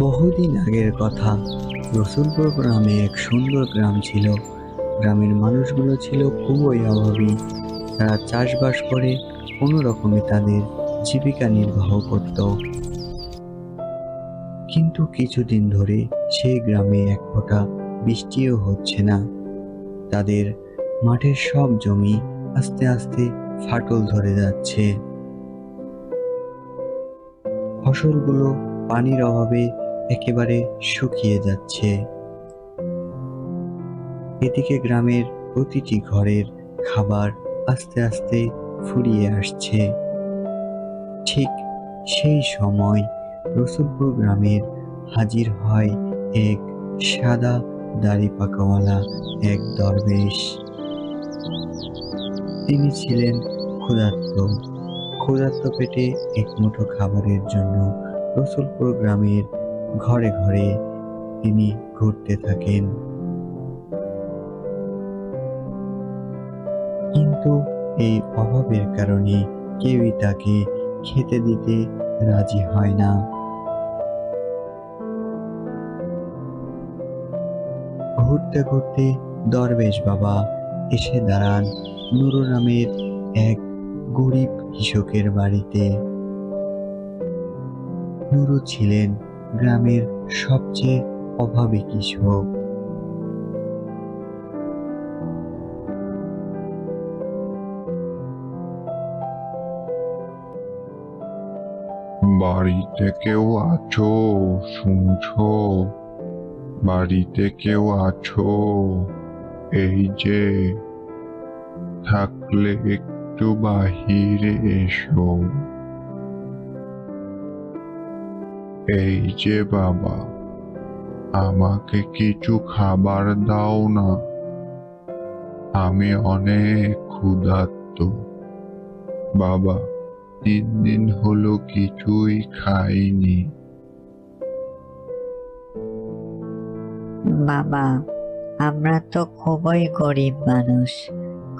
বহুদিন আগের কথা, রসুলপুর গ্রামে এক সুন্দর গ্রাম ছিল। গ্রামের মানুষগুলো ছিল খুবই অভাবী। তারা চাষবাস করে কোনো রকমে তাদের জীবিকা নির্বাহ করত। কিন্তু কিছুদিন ধরে সেই গ্রামে এক ফোঁটা বৃষ্টিও হচ্ছে না। তাদের মাঠের সব জমি আস্তে আস্তে ফাটল ধরে যাচ্ছে। ফসলগুলো পানির অভাবে একেবারে শুকিয়ে যাচ্ছে। এদিকে গ্রামের প্রতিটি ঘরের খাবার আস্তে আস্তে ফুরিয়ে আসছে। ঠিক সেই সময় রসুলপুর গ্রামের হাজির হয় এক সাদা দাড়ি পাকাওয়ালা এক দরবেশ। তিনি ছিলেন ক্ষুধার্ত। ক্ষুধার্ত পেটে এক মুঠো খাবারের জন্য রসুলপুর গ্রামের ঘরে ঘরে তিনি ঘুরতে থাকেন। কিন্তু এই অভাবের কারণে কেউই তাকে খেতে দিতে রাজি হয় না। ঘুরতে ঘুরতে দরবেশ বাবা এসে দাঁড়ান নুরু নামের এক গরিব কৃষকের বাড়িতে। নুরু ছিলেন গ্রামের সবচেয়ে অভাবী কৃষক বাড়িতে কেউ আছো, শুনছো? বাড়িতে কেউ আছো? এই যে, থাকলে একটু বাহিরে এসো। এই যে বাবা, আমাকে কিছু খাবার দাও না। আমি অনেক ক্ষুধার্ত। বাবা, তিন দিন হলো কিছুই খাইনি। বাবা, আমরা তো খুবই গরিব মানুষ।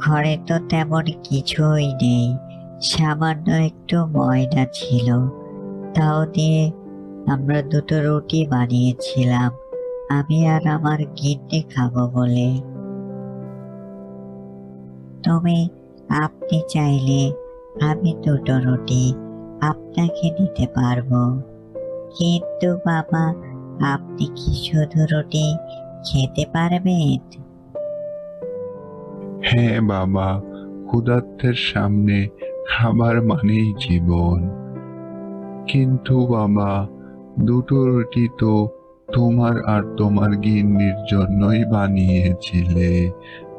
ঘরে তো তেমন কিছুই নেই। সামান্য একটু ময়দা ছিল। তাও দিয়ে আমরা দুটো রুটি বানিয়েছিলাম। আমি আর আমার গিন্নি খাব বলে। তুমি, আপনি চাইলে আমি দুটো রুটি আপনাকে দিতে পারব। কিন্তু বাবা, আপনি কি শুধু রুটি খেতে পারবেন? হ্যাঁ বাবা, ক্ষুধার্তের সামনে খাবার মানেই জীবন। কিন্তু বাবা দুটো রুটি তো তোমার আর তোমার গিন্নির জন্যই বানিয়েছিলে,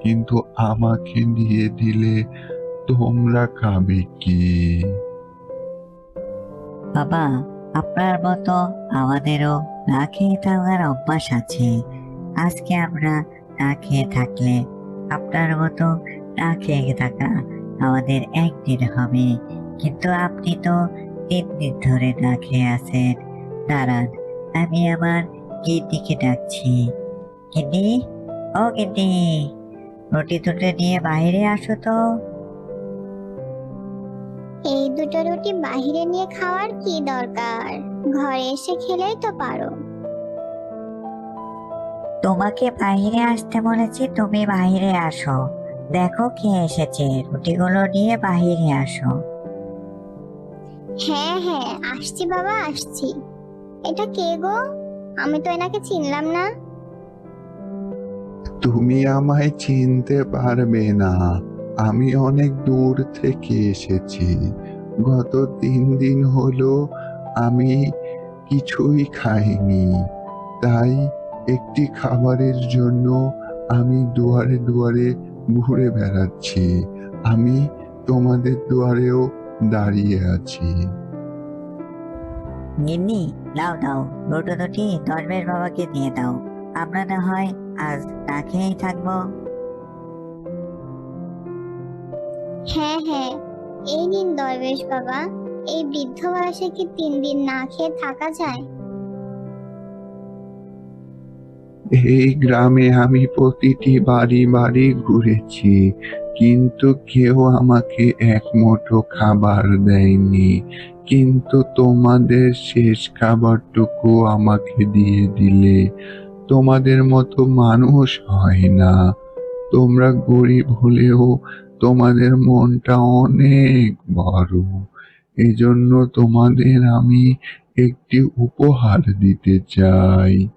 কিন্তু আমাকে দিয়ে দিলে তোমরা খাবে কি? বাবা, আপনার মতো আমাদেরও না খেয়ে থাকার অভ্যাস আছে। আজকে আমরা না খেয়ে থাকলে আপনার মতো না খেয়ে থাকা আমাদের একদিন হবে। কিন্তু আপনি তো তিন দিন ধরে না খেয়ে আছেন। দাঁড়ান আমি আমার গিন্নিকে ডাকছি। গিন্নি? ও গিন্নি রুটি দুটো নিয়ে বাইরে আসো তো। এই দুটো রুটি বাইরে নিয়ে খাওয়ার কি দরকার? ঘরে এসে খেলেই তো পারো। তোমাকে বাইরে আসতে বলেছি তুমি বাইরে আসো। দেখো কে এসেছে রুটিগুলো নিয়ে বাইরে আসো। হ্যাঁ হ্যাঁ আসছি বাবা আসছি। এটা কে গো? আমি তো এনাকে চিনলাম না। তুমি আমায় চিনতে পারবে না। আমি অনেক দূর থেকে এসেছি। গত তিন দিন হলো আমি কিছুই খাইনি। তাই একটি খাবারের জন্য আমি দুয়ারে দুয়ারে ঘুরে বেড়াচ্ছি। আমি তোমাদের দুয়ারেও দাঁড়িয়ে আছি। গিন্নি দাও দাও রুটো দুটি দরবেশ বাবাকে দিয়ে দাও। আমরা না হয় আজ না খেয়েই থাকব। হ্যাঁ হ্যাঁ এই নিন দরবেশ বাবা এই বৃদ্ধ বয়সে কি তিন দিন না খেয়ে থাকা যায়? এই গ্রামে আমি প্রতিটি বাড়ি বাড়ি ঘুরেছি কিন্তু কেউ আমাকে এক মুঠো খাবার দেয়নি। কিন্তু তোমাদের শেষ খাবারটুকু আমাকে দিয়ে দিলে তোমাদের মতো মানুষ হয় না। তোমরা গরিব হলেও তোমাদের মনটা অনেক বড়। এজন্য তোমাদের আমি একটি উপহার দিতে চাই।